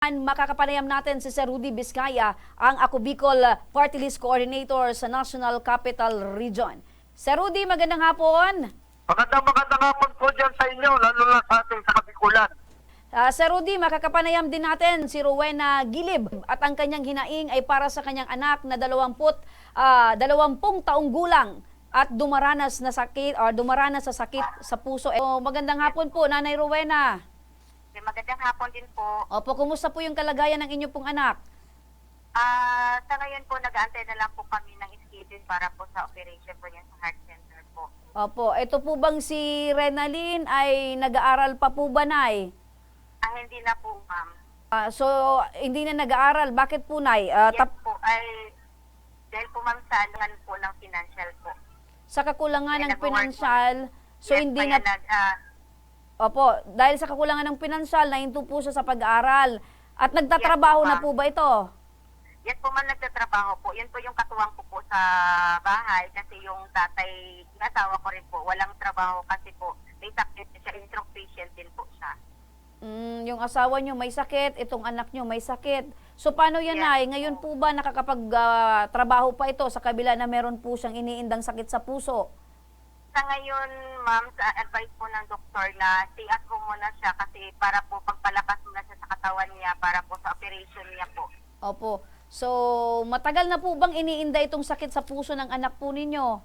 Makakapanayam natin si Sir Rudy Vizcaya, ang Ako Bicol Party List Coordinator sa National Capital Region. Sir Rudy, magandang hapon. Magandang magandang hapon po dyan sa inyo, lalo na sa ating sa Kabikulan. Ah, Sir Rudy, makakapanayam din natin si Rowena Gilib at ang kanyang hinaing ay para sa kanyang anak na 20, ah, 20 taong gulang at dumaranas na sakit or dumaranas sa sakit sa puso. Eh, oh, magandang hapon po, Nanay Rowena. Magandang hapon din po. Opo, kumusta po yung kalagayan ng inyong pong anak? Ah, sa ngayon po, nag-aantay na lang po kami ng schedule para po sa operation po niya sa heart center po. Opo, ito po bang si Renalyn ay nag-aaral pa po ba, Nay? Ah, hindi na po, ma'am. Ah, so, hindi na nag-aaral. Bakit po, Nay? Ah, Yes tap- po, ay dahil po, ma'am, sa alangan po ng financial po. sa kakulangan ng nag-work po. pinansyal, so Yes, hindi kaya na... nag, ah, Opo, dahil sa kakulangan ng pinansyal, nahinto po siya sa pag-aaral. At nagtatrabaho Yes, na po ba ito? yes po, ma'am, nagtatrabaho po. Yan po yung katuwang ko po sa bahay kasi yung tatay, yung asawa ko rin po, walang trabaho kasi po. May sakit siya, stroke patient din po siya. Mm, yung asawa nyo may sakit, itong anak nyo may sakit. So paano yan Yes ay? po. Ngayon po ba nakakapag-trabaho pa ito sa kabila na meron po siyang iniindang sakit sa puso? Sa ngayon, ma'am, sa advice po ng doktor na stay at home muna siya kasi para po pagpalakas muna siya sa katawan niya para po sa operation niya po. Opo. So, matagal na po bang iniinda itong sakit sa puso ng anak po ninyo?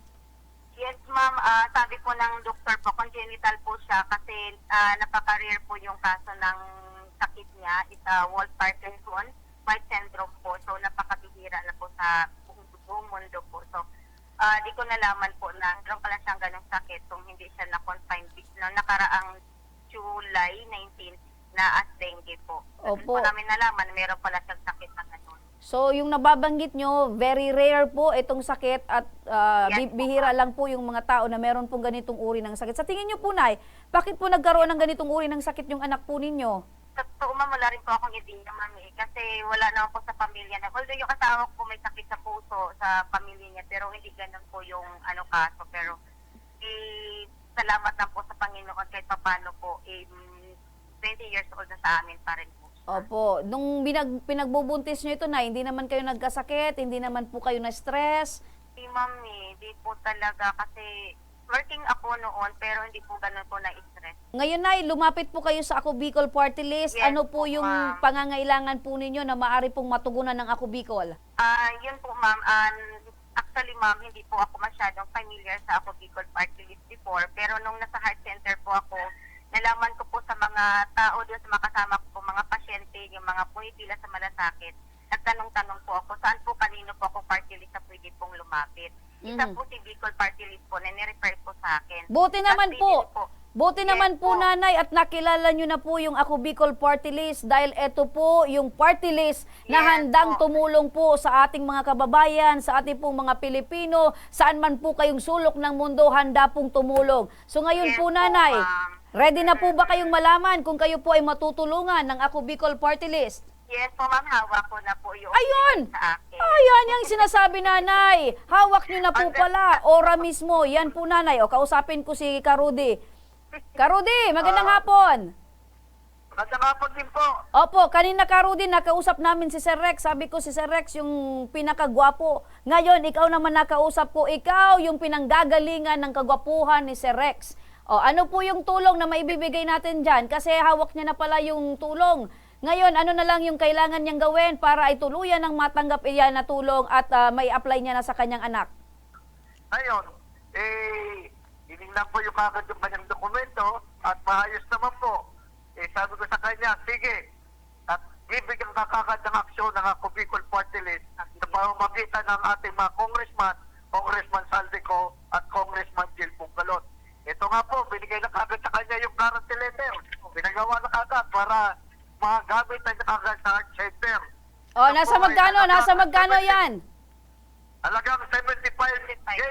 Yes, ma'am, ah, sabi po ng doktor po, congenital po siya kasi uh, napaka-rare po yung kaso ng sakit niya. It's a Walt Parkinson White syndrome po. So, napakabihira na po sa buong, buong mundo ah, di ko nalaman po na meron pala siyang ganong sakit kung hindi siya na-confine no, nakaraang July 19 na as dengue po. Doon Opo. po namin nalaman na meron pala siyang sakit na ganun. So, yung nababanggit nyo, very rare po itong sakit at ah, Yes bi- po, bihira lang po yung mga tao na meron pong ganitong uri ng sakit. Sa tingin nyo po, Nay, bakit po nagkaroon ng ganitong uri ng sakit yung anak po ninyo? Totoo ma'am, wala rin po akong idea, ma'am, eh, kasi wala naman po sa pamilya na. Although yung asawa ko may sakit sa puso sa pamilya niya, pero hindi ganun po yung ano kaso. Pero eh, salamat lang po sa Panginoon kahit papano po, eh, mm, 20 years old na sa amin pa rin po. Opo, nung binag, pinagbubuntis nyo ito na, hindi naman kayo nagkasakit, hindi naman po kayo na-stress. Hindi ma'am eh, di po talaga kasi working ako noon pero hindi po ganun po na-stress. Ngayon, Nay, lumapit po kayo sa Ako Bicol Party List. Yes ano po po, yung ma'am. pangangailangan po ninyo na maaari pong matugunan ng Ako Bicol? Ah, yun po ma'am. Um, actually ma'am, hindi po ako masyadong familiar sa ako Bicol Party List before. Pero nung nasa heart center po ako, nalaman ko po sa mga tao doon, sa mga kasama ko po, mga pasyente, yung mga pumipila sa malasakit. Nagtanong-tanong po ako, saan po kanino po ako party list na pwede pong lumapit. Isa Mhm. po si Bicol Party List po, na nirefer po sa akin. Buti naman Tapos po. pinili Buti Yes naman po, po. nanay, at nakilala nyo na po yung Ako Bicol Party List dahil ito po yung party list na Yes handang po. tumulong po sa ating mga kababayan, sa ating pong mga Pilipino, saan man po kayong sulok ng mundo, handa pong tumulong. So ngayon Yes po, po, nanay, ma'am. ready na po ba kayong malaman kung kayo po ay matutulungan ng Ako Bicol Party List? Yes po ma'am, hawak ko na po yung Ayun! sa akin. Ayan yung sinasabi nanay. Hawak nyo na po pala. Ora mismo. Yan po nanay. O kausapin ko si Karudi. Karudi, magandang Ah. hapon. Magandang hapon din po. Opo, kanina Karudi, nakausap namin si Sir Rex. Sabi ko si Sir Rex yung pinakagwapo. Ngayon, ikaw naman nakausap ko. Ikaw yung pinanggagalingan ng kagwapuhan ni Sir Rex. O, ano po yung tulong na maibibigay natin dyan? Kasi hawak niya na pala yung tulong. Ngayon, ano na lang yung kailangan niyang gawin para ay tuluyan ng matanggap iyan na tulong at ah, may apply niya na sa kanyang anak? Ngayon, eh, hiningnan po yung kagad yung kanyang dokumento at maayos naman po. Eh, sabi ko sa kanya, sige, at bibigyan ka kagad ng aksyon ng ako Bicol Party List sa pamamagitan ng ating mga congressman, Congressman Saldico at Congressman Jill Pungalot. Ito nga po, binigay na kagad sa kanya yung guarantee letter. Pinagawa na kagad para gamit sa heart center. O, Ito nasa po ay magkano? halagang Nasa magkano 70 yan? Halagang 75K.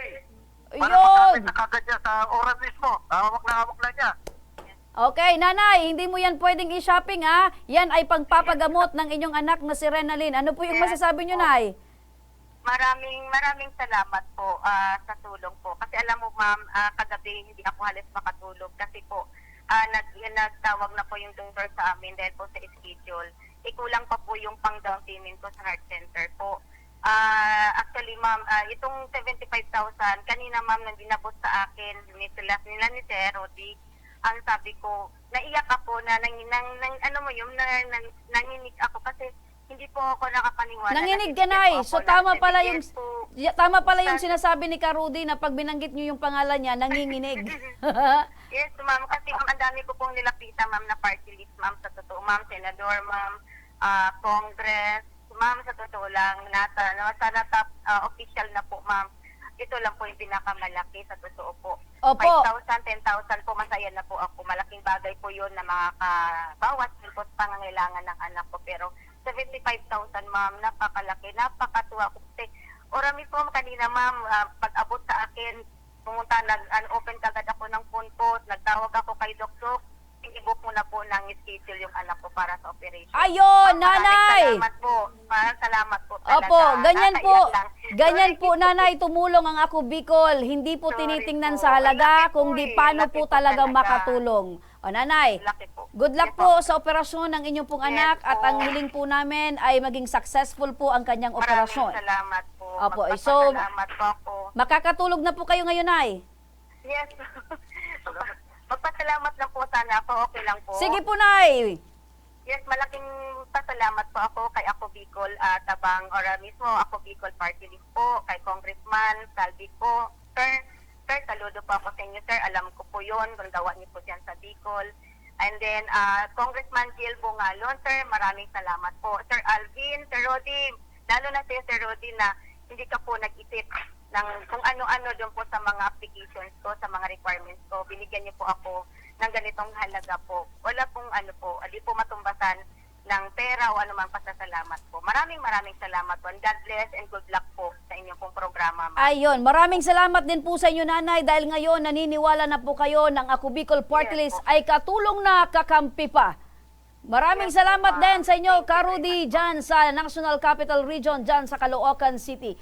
Para Yun! makapit na kagad niya sa oras mismo. Hawak na hawak na niya. Okay, nanay, hindi mo yan pwedeng i-shopping ha. Yan ay pagpapagamot ng inyong anak na si Renalyn. Ano po yung Yes masasabi nyo, po. nay? Maraming maraming salamat po ah, sa tulong po. Kasi alam mo ma'am, ah, kagabi hindi ako halos makatulog kasi po ah, nag, nagtawag na po yung doktor sa amin dahil po sa schedule. ikulang pa po yung pang down payment ko sa heart center po. Ah, actually, ma'am, ah, itong 75,000, kanina ma'am, nang dinabot sa akin ni sila, nila ni Sir Rodi, ang sabi ko, naiyak ako na nang, nang, nang ano mo yun, na, nang, nanginig ako kasi hindi po ako nakapaniwala. Nanginig na ka, bibigyan po So, tama pala 7 yung, po. Ya, tama pala yung Sa- sinasabi ni Karudi na pag binanggit niyo yung pangalan niya, nanginginig. Yes, ma'am. Kasi ma'am, ang dami ko pong nilapita, ma'am, na party list, ma'am, sa totoo. Ma'am, senador, ma'am, ah, congress, ma'am, sa totoo lang, nasa, no, sana top ah, official na po, ma'am. Ito lang po yung pinakamalaki sa totoo po. Opo. 5,000, 10,000 po, masaya na po ako. Malaking bagay po yun na makakabawas po sa pangangailangan ng anak ko. Pero 75,000, ma'am, napakalaki, napakatuwa ko. Kasi, orami po kanina, ma'am, ah, pag-abot sa akin, pumunta, nag-open kagad ako ng phone nagtawag ako kay Doktor, i-book mo na po ng schedule yung anak ko para sa operation. Ayun, nanay! Salamat po. Maraming salamat po talaga. Opo, ganyan po. Ganyan po, nanay, tumulong ang ako Bicol. Hindi po Sorry tinitingnan po. sa halaga, kundi eh. paano po talaga. makatulong. O nanay, Laki po. good luck po sa operasyon ng inyong pong Yes anak at po. ang hiling po namin ay maging successful po ang kanyang Maraming operasyon. salamat po. Opo, eh, so- Magpapasalamat po ako. Makakatulog na po kayo ngayon, nay. Yes. Magpasalamat lang po sana ako. Okay lang po. Sige po, nay. Yes, malaking pasalamat po ako kay Ako Bicol at Tabang Ora mismo, Ako Bicol Party List po, kay Congressman Salvi po. Sir, sir, saludo po ako sa inyo, sir. Alam ko po yun, kung gawa niyo po dyan sa Bicol. And then, ah, Congressman Jill Bungalon, sir, maraming salamat po. Sir Alvin, Sir Rodi, lalo na sa'yo, Sir Rodi, na hindi ka po nag-isip ng kung ano-ano doon po sa mga applications ko, sa mga requirements ko. Binigyan niyo po ako ng ganitong halaga po. Wala pong ano po, hindi po matumbasan ng pera o anumang pasasalamat po. Maraming maraming salamat po. And God bless and good luck po sa inyong pong programa. ma'am. Ayun, maraming salamat din po sa inyo nanay dahil ngayon naniniwala na po kayo ng Ako Bicol Party Yes List po. ay katulong na kakampi pa. Maraming Yes po, salamat ma'am. din sa inyo, Karudi, dyan sa National Capital Region, dyan sa Caloocan City.